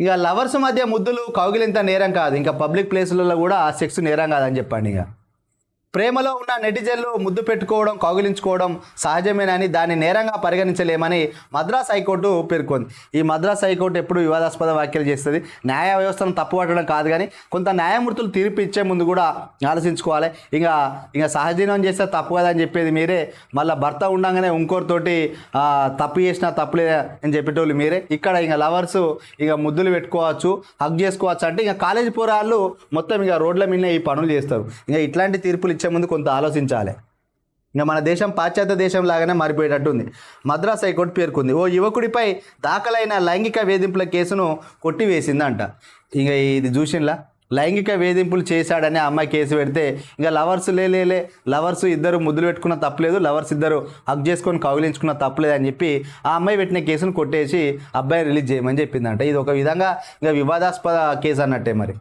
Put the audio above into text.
ఇక లవర్స్ మధ్య ముద్దులు కౌగిలింత నేరం కాదు. ఇంకా పబ్లిక్ ప్లేసులలో కూడా సెక్స్ నేరం కాదని చెప్పండి ఇక. ప్రేమలో ఉన్న నెటిజన్లు ముద్దు పెట్టుకోవడం కౌగిలించుకోవడం సహజమేనని దాన్ని నేరంగా పరిగణించలేమని మద్రాస్ హైకోర్టు పేర్కొంది. ఈ మద్రాస్ హైకోర్టు ఎప్పుడు వివాదాస్పద వ్యాఖ్యలు చేస్తుంది. న్యాయ వ్యవస్థను తప్పుపట్టడం కాదు కానీ కొంత న్యాయమూర్తులు తీర్పు ఇచ్చే ముందు కూడా ఆలోచించుకోవాలి. ఇంకా ఇంకా సహజీవనం చేస్తే తప్పు కదా అని చెప్పేది మీరే. మళ్ళీ భర్త ఉండగానే ఇంకోరితోటి తప్పు చేసినా తప్పులే అని చెప్పేటోళ్ళు మీరే. ఇక్కడ ఇంకా లవర్స్ ఇక ముద్దులు పెట్టుకోవచ్చు హక్ చేసుకోవచ్చు అంటే ఇంకా కాలేజీ పోరాళ్ళు మొత్తం ఇక రోడ్ల మీద ఈ పనులు చేస్తారు. ఇంకా ఇట్లాంటి తీర్పులు ఇచ్చే ముందు కొంత ఆలోచించాలి. ఇంకా మన దేశం పాశ్చాత్య దేశం లాగానే మారిపోయేటట్టుంది. మద్రాస్ హైకోర్టు పేర్కొంది. ఓ యువకుడిపై దాఖలైన లైంగిక వేధింపుల కేసును కొట్టివేసిందంట. ఇక ఇది చూసినలా లైంగిక వేధింపులు చేశాడని ఆ అమ్మాయి కేసు పెడితే ఇంకా లవర్స్ లేలే లవర్స్ ఇద్దరు ముద్దులు పెట్టుకున్న తప్పలేదు లవర్స్ ఇద్దరు హక్ చేసుకొని కౌగిలించుకున్న తప్పలేదు అని చెప్పి ఆ అమ్మాయి పెట్టిన కేసును కొట్టేసి అబ్బాయి రిలీజ్ చేయమని చెప్పిందంట. ఇది ఒక విధంగా ఇంకా వివాదాస్పద కేసు అన్నట్టే మరి.